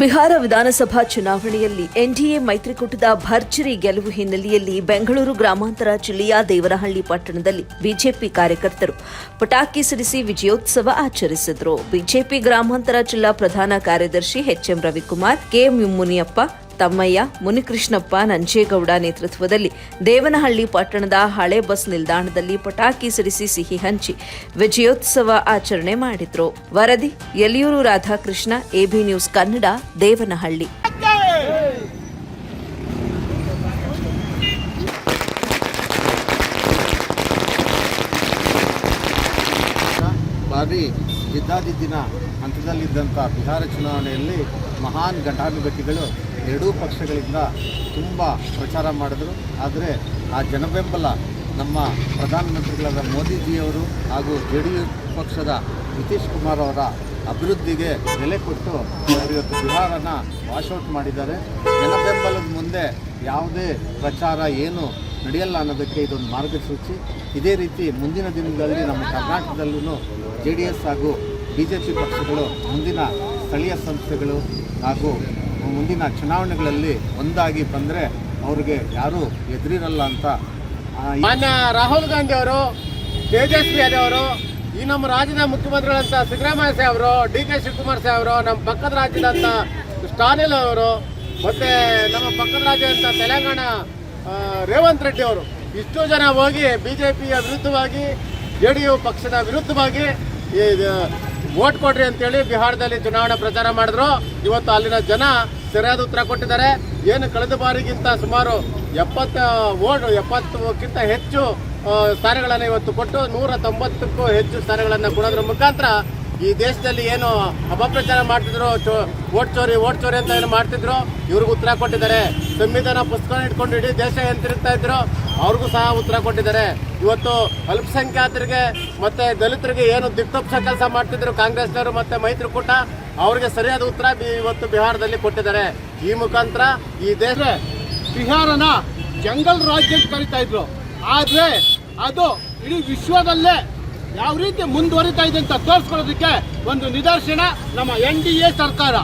ಬಿಹಾರ ವಿಧಾನಸಭಾ ಚುನಾವಣೆಯಲ್ಲಿ ಎನ್ಡಿಎ ಮೈತ್ರಿಕೂಟದ ಭರ್ಜರಿ ಗೆಲುವು ಹಿನ್ನೆಲೆಯಲ್ಲಿ ಬೆಂಗಳೂರು ಗ್ರಾಮಾಂತರ ಜಿಲ್ಲೆಯ ದೇವರಹಳ್ಳಿ ಪಟ್ಟಣದಲ್ಲಿ ಬಿಜೆಪಿ ಕಾರ್ಯಕರ್ತರು ಪಟಾಕಿ ಸಿಡಿಸಿ ವಿಜಯೋತ್ಸವ ಆಚರಿಸಿದರು. ಬಿಜೆಪಿ ಗ್ರಾಮಾಂತರ ಜಿಲ್ಲಾ ಪ್ರಧಾನ ಕಾರ್ಯದರ್ಶಿ H M Ravikumar K M Muniyappa Thammaiah Munikrishnappa Nanjegowda ನೇತೃತ್ವದಲ್ಲಿ ದೇವನಹಳ್ಳಿ ಪಟ್ಟಣದ ಹಳೆ ಬಸ್ ನಿಲ್ದಾಣದಲ್ಲಿ ಪಟಾಕಿ ಸಿಡಿಸಿ ಸಿಹಿ ಹಂಚಿ ವಿಜಯೋತ್ಸವ ಆಚರಣೆ ಮಾಡಿದ್ರು. ವರದಿ Yaliyur Radhakrishna, A B news Kannada, Devanahalli. ಬಾರಿ ಜಿದ್ದಾಜಿದ್ದಿನ ಹಂತದಲ್ಲಿದ್ದಂಥ ಬಿಹಾರ ಚುನಾವಣೆಯಲ್ಲಿ ಮಹಾನ್ ಘಟಾನುಘಟಿಗಳು ಎರಡೂ ಪಕ್ಷಗಳಿಂದ ತುಂಬ ಪ್ರಚಾರ ಮಾಡಿದರು. ಆದರೆ ಆ ಜನಬೆಂಬಲ ನಮ್ಮ ಪ್ರಧಾನಮಂತ್ರಿಗಳಾದ ಮೋದಿಜಿಯವರು ಹಾಗೂ ಜೆ ಡಿ ಯು ಪಕ್ಷದ ನಿತೀಶ್ ಕುಮಾರ್ ಅವರ ಅಭಿವೃದ್ಧಿಗೆ ಬೆಲೆ ಕೊಟ್ಟು ಅವರು ಇವತ್ತು ಬಿಹಾರನ ವಾಶೌಟ್ ಮಾಡಿದ್ದಾರೆ. ಜನಬೆಂಬಲದ ಮುಂದೆ ಯಾವುದೇ ಪ್ರಚಾರ ಏನು ನಡೆಯಲ್ಲ ಅನ್ನೋದಕ್ಕೆ ಇದೊಂದು ಮಾರ್ಗಸೂಚಿ. ಇದೇ ರೀತಿ ಮುಂದಿನ ದಿನಗಳಲ್ಲಿ ನಮ್ಮ ಕರ್ನಾಟಕದಲ್ಲೂ ಜೆ ಡಿ ಎಸ್ ಹಾಗೂ ಬಿ ಜೆ ಪಿ ಪಕ್ಷಗಳು ಮುಂದಿನ ಸ್ಥಳೀಯ ಸಂಸ್ಥೆಗಳು ಹಾಗೂ ಮುಂದಿನ ಚುನಾವಣೆಗಳಲ್ಲಿ ಒಂದಾಗಿ ಬಂದರೆ ಅವ್ರಿಗೆ ಯಾರೂ ಎದುರಿರಲ್ಲ ಅಂತ ಮಾನ್ಯ ರಾಹುಲ್ ಗಾಂಧಿ ಅವರು, ತೇಜಸ್ವಿ ಯಾದವ್ ಈ ನಮ್ಮ ರಾಜ್ಯದ ಮುಖ್ಯಮಂತ್ರಿಗಳಂತ ಸಿದ್ದರಾಮಯ್ಯ ಅವರು, ಡಿ ಕೆ ಶಿವಕುಮಾರ್ ಅವರು, ನಮ್ಮ ಪಕ್ಕದ ರಾಜ್ಯದಂಥ ಸ್ಟಾಲಿನ್ ಅವರು, ಮತ್ತೆ ನಮ್ಮ ಪಕ್ಕದ ರಾಜ್ಯ ಅಂತ ತೆಲಂಗಾಣ ರೇವಂತ್ ರೆಡ್ಡಿ ಅವರು, ಇಷ್ಟು ಜನ ಹೋಗಿ ಬಿಜೆಪಿಯ ವಿರುದ್ಧವಾಗಿ ಜೆ ಡಿ ಯು ಪಕ್ಷದ ವಿರುದ್ಧವಾಗಿ ವೋಟ್ ಕೊಡ್ರಿ ಅಂತೇಳಿ ಬಿಹಾರದಲ್ಲಿ ಚುನಾವಣಾ ಪ್ರಚಾರ ಮಾಡಿದ್ರು. ಇವತ್ತು ಅಲ್ಲಿನ ಜನ ಸರಿಯಾದ ಉತ್ತರ ಕೊಟ್ಟಿದ್ದಾರೆ. ಏನು ಕಳೆದ ಬಾರಿಗಿಂತ ಸುಮಾರು ಎಪ್ಪತ್ತು ಓಟ್ ಎಪ್ಪತ್ತಕ್ಕಿಂತ ಹೆಚ್ಚು ಸ್ಥಾನಗಳನ್ನು ಇವತ್ತು ಕೊಟ್ಟು ನೂರ ತೊಂಬತ್ತಕ್ಕೂ ಹೆಚ್ಚು ಸ್ಥಾನಗಳನ್ನು ಕೊಡೋದ್ರ ಮುಖಾಂತರ ಈ ದೇಶದಲ್ಲಿ ಏನು ಅಪಪ್ರಚಾರ ಮಾಡ್ತಿದ್ರು ಓಟ್ ಚೋರಿ ಓಟ್ ಚೋರಿ ಅಂತ ಏನು ಮಾಡ್ತಿದ್ರು, ಇವ್ರಿಗೂ ಉತ್ತರ ಕೊಟ್ಟಿದ್ದಾರೆ. ಸಂವಿಧಾನ ಪುಸ್ತಕ ಇಟ್ಕೊಂಡು ಇಡೀ ದೇಶ ಏನ್ ತಿರುಗ್ತಾ ಇದ್ರು, ಅವ್ರಿಗೂ ಸಹ ಉತ್ತರ ಕೊಟ್ಟಿದ್ದಾರೆ. ಇವತ್ತು ಅಲ್ಪಸಂಖ್ಯಾತರಿಗೆ ಮತ್ತೆ ದಲಿತರಿಗೆ ಏನು ದಿಕ್ತಪ್ಸ ಕೆಲಸ ಮಾಡ್ತಿದ್ರು ಕಾಂಗ್ರೆಸ್ನವರು ಮತ್ತೆ ಮೈತ್ರಿಕೂಟ, ಅವ್ರಿಗೆ ಸರಿಯಾದ ಉತ್ತರ ಇವತ್ತು ಬಿಹಾರದಲ್ಲಿ ಕೊಟ್ಟಿದ್ದಾರೆ. ಈ ಮುಖಾಂತರ ಈ ದೇಶ ಬಿಹಾರನ ಜಂಗಲ್ ರಾಜ್ಯ ಕರಿತಾ ಇದ್ರು. ಆದ್ರೆ ಅದು ಇಡೀ ವಿಶ್ವದಲ್ಲೇ ಯಾವ ರೀತಿ ಮುಂದುವರಿತಾ ಇದೆ ಅಂತ ತೋರಿಸ್ಕೊಳ್ಳೋದಕ್ಕೆ ಒಂದು ನಿದರ್ಶನ ನಮ್ಮ ಎನ್ ಡಿ ಎ ಸರ್ಕಾರ.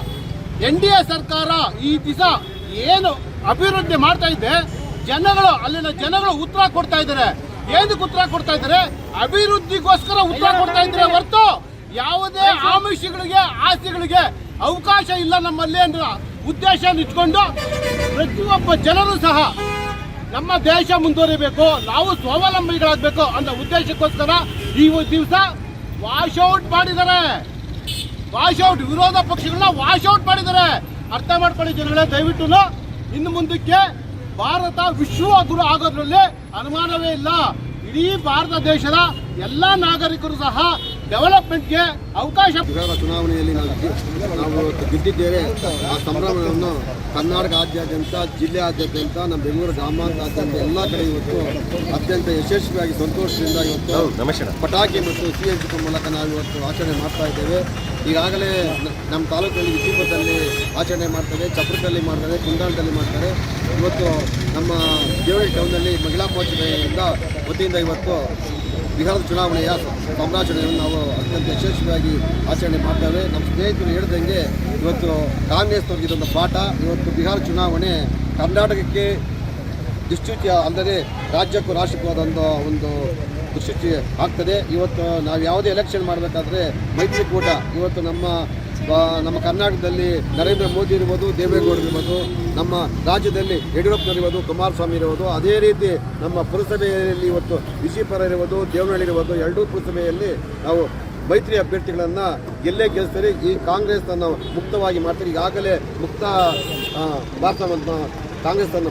ಎನ್ ಡಿ ಎ ಸರ್ಕಾರ ಈ ದಿವಸ ಏನು ಅಭಿವೃದ್ಧಿ ಮಾಡ್ತಾ ಇದೆ ಜನಗಳು ಅಲ್ಲಿನ ಜನಗಳು ಉತ್ತರ ಕೊಡ್ತಾ ಇದ್ದಾರೆ. ಏನಕ್ಕೆ ಉತ್ತರ ಕೊಡ್ತಾ ಇದ್ದಾರೆ? ಅಭಿವೃದ್ಧಿಗೋಸ್ಕರ ಉತ್ತರ ಕೊಡ್ತಾ ಇದ್ದಾರೆ ಹೊರತು ಯಾವುದೇ ಆಮಿಷಗಳಿಗೆ ಆಸ್ತಿಗಳಿಗೆ ಅವಕಾಶ ಇಲ್ಲ ನಮ್ಮಲ್ಲಿ ಅಂದ್ರ ಉದ್ದೇಶ ಇಟ್ಕೊಂಡು ಪ್ರತಿಯೊಬ್ಬ ಜನರು ಸಹ ನಮ್ಮ ದೇಶ ಮುಂದುವರಿಬೇಕು ನಾವು ಸ್ವಾವಲಂಬಿಗಳಾಗಬೇಕು ಅನ್ನೋ ಉದ್ದೇಶಕ್ಕೋಸ್ಕರ ಈ ದಿವಸ ವಾಶ್ಔಟ್ ಮಾಡಿದ್ದಾರೆ. ವಾಶ್ಔಟ್ ವಿರೋಧ ಪಕ್ಷಗಳನ್ನ ವಾಶ್ಔಟ್ ಮಾಡಿದ್ದಾರೆ. ಅರ್ಥ ಮಾಡ್ಕೊಳ್ಳಿ ಜನಗಳೇ, ದಯವಿಟ್ಟು ಇನ್ನು ಮುಂದಕ್ಕೆ ಭಾರತ ವಿಶ್ವ ಗುರು ಆಗೋದ್ರಲ್ಲಿ ಅನುಮಾನವೇ ಇಲ್ಲ. ಇಡೀ ಭಾರತ ದೇಶದ ಎಲ್ಲ ನಾಗರಿಕರು ಸಹ ಡೆವಲಪ್ಮೆಂಟ್ಗೆ ಅವಕಾಶ. ಬಿಹಾರ ಚುನಾವಣೆಯಲ್ಲಿ ನಾವು ನಾವು ಇವತ್ತು ಗೆದ್ದಿದ್ದೇವೆ. ಆ ಸಂಭ್ರಮವನ್ನು ಕರ್ನಾಟಕ ಜಿಲ್ಲೆಯಾದ್ಯಂತ ನಮ್ಮ ಬೆಂಗಳೂರು ಗ್ರಾಮಾಂತರಾದ್ಯಂತ ಎಲ್ಲ ಕಡೆ ಇವತ್ತು ಅತ್ಯಂತ ಯಶಸ್ವಿಯಾಗಿ ಸಂತೋಷದಿಂದ ಇವತ್ತು ಪಟಾಕಿ ಮತ್ತು ಸಿ ಎಸ್ ಮೂಲಕ ನಾವು ಇವತ್ತು ಆಚರಣೆ ಮಾಡ್ತಾ ಇದ್ದೇವೆ. ಈಗಾಗಲೇ ನಮ್ಮ ತಾಲೂಕಲ್ಲಿ ವಿಜಯಪುರದಲ್ಲಿ ಆಚರಣೆ ಮಾಡ್ತಾರೆ ಚಪ್ರದಲ್ಲಿ ಮಾಡ್ತಾರೆ ಕುಂದಾಳದಲ್ಲಿ ಮಾಡ್ತಾರೆ. ಇವತ್ತು ನಮ್ಮ ದೇವಳಿ ಟೌನ್ನಲ್ಲಿ ಮಹಿಳಾ ಮೋರ್ಚಾದಿಂದ ವತಿಯಿಂದ ಇವತ್ತು ಬಿಹಾರದ ಚುನಾವಣೆಯ ಸಂಭ್ರಾಚರಣೆಯನ್ನು ನಾವು ಅತ್ಯಂತ ಯಶಸ್ವಿಯಾಗಿ ಆಚರಣೆ ಮಾಡ್ತೇವೆ. ನಮ್ಮ ಸ್ನೇಹಿತರು ಹೇಳ್ದಂಗೆ ಇವತ್ತು ಕಾಂಗ್ರೆಸ್ನವ್ರಿಗೆ ಇದೊಂದು ಪಾಠ. ಇವತ್ತು ಬಿಹಾರ ಚುನಾವಣೆ ಕರ್ನಾಟಕಕ್ಕೆ ದುಶ್ಚುಚಿ ಅಂದರೆ ರಾಜ್ಯಕ್ಕೂ ರಾಷ್ಟ್ರಕ್ಕೂ ಆದಂಥ ಒಂದು ದುಶ್ಚುಚಿ ಆಗ್ತದೆ. ಇವತ್ತು ನಾವು ಯಾವುದೇ ಎಲೆಕ್ಷನ್ ಮಾಡಬೇಕಾದ್ರೆ ಮೈತ್ರಿಕೂಟ ಇವತ್ತು ನಮ್ಮ ನಮ್ಮ ಕರ್ನಾಟಕದಲ್ಲಿ ನರೇಂದ್ರ ಮೋದಿ ಇರ್ಬೋದು ದೇವೇಗೌಡರು ಇರ್ಬೋದು, ನಮ್ಮ ರಾಜ್ಯದಲ್ಲಿ ಯಡಿಯೂರಪ್ಪನ ಇರ್ಬೋದು, ಕುಮಾರಸ್ವಾಮಿ ಇರ್ಬೋದು, ಅದೇ ರೀತಿ ನಮ್ಮ ಪುರಸಭೆಯಲ್ಲಿ ಇವತ್ತು ವಿಜಿಪರ ಇರ್ಬೋದು, ದೇವನಹಳ್ಳಿ ಇರ್ಬೋದು, ಎರಡೂ ಪುರಸಭೆಯಲ್ಲಿ ನಾವು ಮೈತ್ರಿ ಅಭ್ಯರ್ಥಿಗಳನ್ನು ಗೆಲ್ಲೇ ಗೆಲ್ಲಿಸ್ತಾರೆ ಈ ಕಾಂಗ್ರೆಸ್ ತನ್ನ ಮುಕ್ತವಾಗಿ ಮಾಡ್ತಾರೆ. ಈಗಾಗಲೇ ಮುಕ್ತ ಭಾರತವನ್ನು ಕಾಂಗ್ರೆಸ್ ಕಾಂಗ್ರೆಸ್ಸನ್ನು